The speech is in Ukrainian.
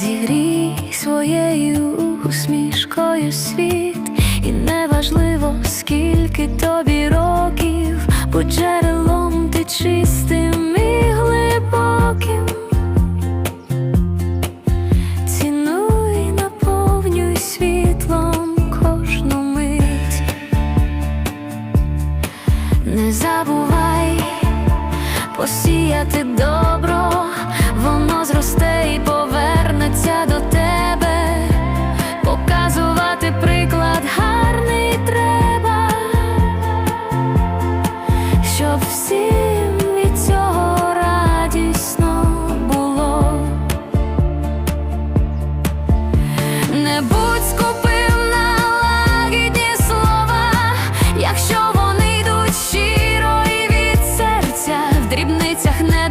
Зігрій своєю усмішкою світ, і неважливо, скільки тобі років, будь джерелом ти чистим і глибоким. Цінуй, наповнюй світлом кожну мить, не забувай посіяти добро. щоб всім від цього радісно було, не будь скупим на лагідні слова, якщо вони йдуть щиро і від серця в дрібницях не.